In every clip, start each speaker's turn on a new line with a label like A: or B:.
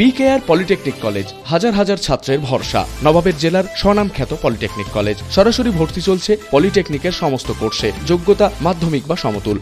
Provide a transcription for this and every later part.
A: BKR polytechnic college হাজার হাজার ছাত্রের ভরসা। নবাবের জেলার স্বনামখ্যাত পলিটেকনিক কলেজ সরাসরি ভর্তি চলছে পলিটেকনিকের সমস্ত কোর্সে। যোগ্যতা মাধ্যমিক বা সমতুল।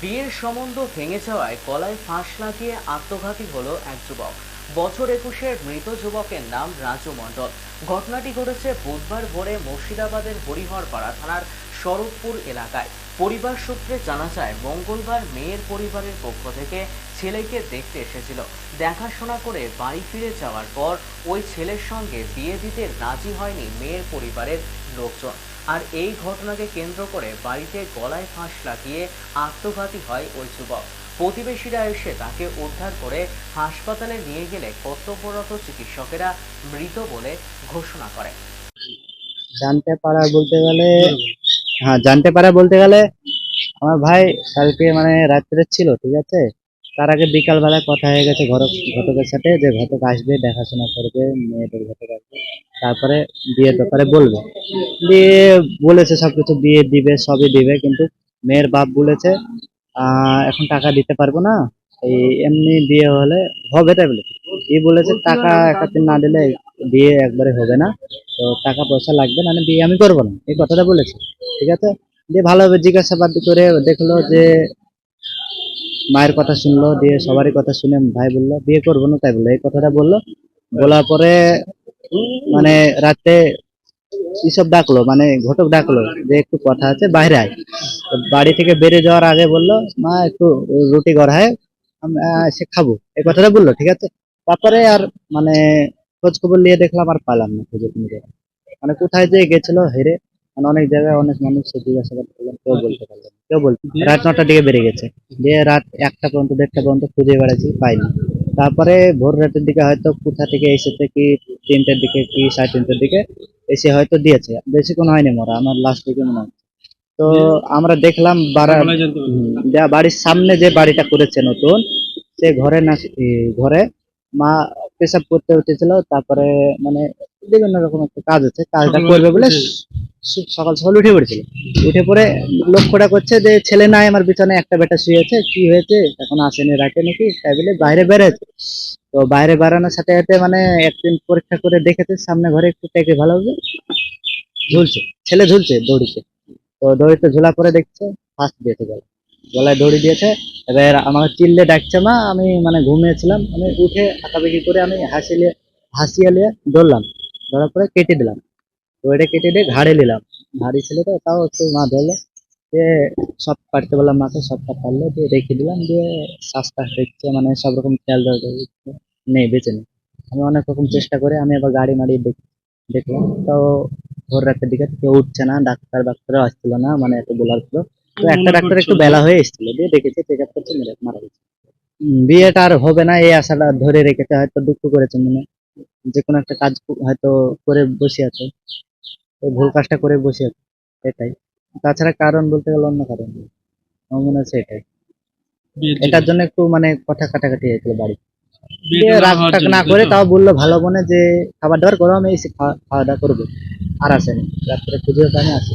B: বিয়ের সম্বন্ধ ভেঙে যাওয়ায় গলায় ফাঁস লাগিয়ে আত্মঘাতী হলো এক যুবক। বছর একুশের মৃত যুবকের নাম রাজু মণ্ডল। ঘটনাটি ঘটেছে বুধবার ভোরে মুর্শিদাবাদের হরিহরপাড়া থানার শরৎপুর এলাকায়। পরিবার সূত্রে জানা যায়, মঙ্গলবার মেয়ের পরিবারের পক্ষ থেকে ছেলেকে দেখতে এসেছিল। দেখাশোনা করে বাড়ি ফিরে যাওয়ার পর ওই ছেলের সঙ্গে বিয়ে দিতে রাজি হয়নি মেয়ের পরিবারের লোকজন। আর এই ঘটনাকে কেন্দ্র করে বাড়িতে গলায় ফাঁস লাগিয়ে আত্মঘাতী হয় ওই যুবক। প্রতিবেশীরা এসে তাকে উদ্ধার করে হাসপাতালে নিয়ে গেলে কর্তব্যরত চিকিৎসকেরা মৃত বলে ঘোষণা করে
C: জানতে পারা বলতে গেলে হ্যাঁ জানতে পারা বলতে গেলে আমার ভাই কালকে মানে রাত্রে ছিল, ঠিক আছে? তার আগে বিকাল বেলায় কথা হয়ে গেছে ঘর ঘটকের সাথে যে ঘটক আসবে, দেখাশোনা করবে, মেয়েদের ঘটক আসবে। তারপরে বিয়ের ব্যাপারে বলবে। দিয়ে বলেছে সবকিছু, বিয়ে দিবে, সবই দিবে, কিন্তু মেয়ের বাপ বলেছে এখন টাকা দিতে পারব না। এই এমনি বিয়ে হলে হবে তাই বলেছে। ই বলেছে, টাকা একাতে না দিলে বিয়ে একবারে হবে না। তো টাকা পয়সা লাগবে, না বিয়ে আমি করব না। এই কথাটা বলেছে। ঠিক আছে? দিয়ে ভালোভাবে জিজ্ঞাসাবাদ করে দেখল যে মায়ের কথা শুনলো, দিয়ে সবারই কথা শুনে ভাই বলল, বিয়ে করব না। তাই বলল। এই কথাটা বলল। বলার পরে মানে রাতে এইসব ডাকলো মানে ঘটক ডাকলো যে একটু কথা আছে, বাইরে আয়। বাড়ি থেকে বেরিয়ে যাওয়ার আগে বলল, মা, একটু রুটি গড়ায় সে খাব। এই কথাটা বলল, ঠিক আছে? তারপরে আর মানে খোঁজ খবর নিয়ে দেখলাম আর পালাম না খুঁজে খুঁজে মানে কোথায় যে গেছিল হেরে মানে অনেক জায়গায় অনেক মানুষ জিজ্ঞাসাবাদ করলাম কেউ বলতে পারল না। কেউ বলতে রাত নটার দিকে বেড়ে গেছে। দিয়ে রাত একটা পর্যন্ত দেড়টা পর্যন্ত খুঁজে বেড়াচ্ছি পাইনি। তারপরে ভোর রাতের দিকে হয়তো কোথা থেকে এসেছে কি তিনটের দিকে কি সাড়ে তিনটের দিকে এসে হয়তো দিয়েছে। বেশিক্ষণ হয়নি মোরা আমার লাস্ট দিকে মনে হয় তো আমরা দেখলাম বাড়ির সামনে যে বাড়িটা করেছে নতুন সে ঘরে না ঘরে মা পেশাব করতে উঠেছিল তারপরে মানে বিভিন্ন রকম একটা কাজ আছে কাজটা করবে বলে সকাল সকাল উঠে পড়েছিল। উঠে পড়ে লক্ষ্যটা করছে যে ছেলে নাই আমার বিছানায় একটা বেটা শুয়েছে কি হয়েছে? এখন আসেনি রাখে নাকি? তাই বলে বাইরে বেড়েছে তো বাইরে বেড়ানোর সাথে সাথে মানে একদিন পরীক্ষা করে দেখেছে সামনে ঘরে একটু টেকে ভালো হবে। ঝুলছে ছেলে ঝুলছে দড়িতে। তো দড়িতে ঝোলা পরে দেখছে ফার্স্ট দিয়েছে গলা গলায় দড়ি দিয়েছে। এবার আমাকে চিল্লে ডাকছে, মা, আমি মানে ঘুমিয়েছিলাম। আমি উঠে আঁকাবেকি করে আমি হাসিলে হাসিয়ে নিয়ে ধরলাম। ধরার পরে কেটে দিলাম। দড়িটা কেটে দিয়ে ঘাড়ে নিলাম। ভারী ছিল তো তাও একটু মা ধরলো। দিয়ে সব কাটতে বললাম মাকে সবটা পারল, দিয়ে রেখে দিলাম। দিয়ে শ্বাসটা দেখছে মানে সব রকম খেয়াল নেই, বেঁচে নেই। আমি অনেক রকম চেষ্টা করে আমি আবার গাড়ি মাড়ি দেখ- দেখলাম। তাও ভোর রাতের দিকে কেউ উঠছে না, ডাক্তার ডাক্তারও আসছিল না মানে এত বলার ছিল। তো একটা ডাক্তার একটু বেলা হয়ে এসেছিল দিয়ে দেখেছে চেক আপ করছে মেরে মারা গেছে। বিয়েটা আর হবে না এই আশাটা ধরে রেখেছে হয়তো দুঃখ করেছে মনে। যে কোনো একটা কাজ হয়তো করে বসে আছে। ওই ভুল কাজটা করে বসে আছে এটাই। তাছাড়া কারণ বলতে গেলে অন্য কারণ। আমার মনে হচ্ছে এটাই। এটার জন্য একটু মানে কথা কাটাকাটি হয়েছিল বাড়ি। রাগ টাগ না করে তাও বলল ভালো মনে যে খাবার দাবার করো আমি এসে খাওয়া দাওয়া করব। আর আসেনি। রাত্রে পুজোর টাইমে আসে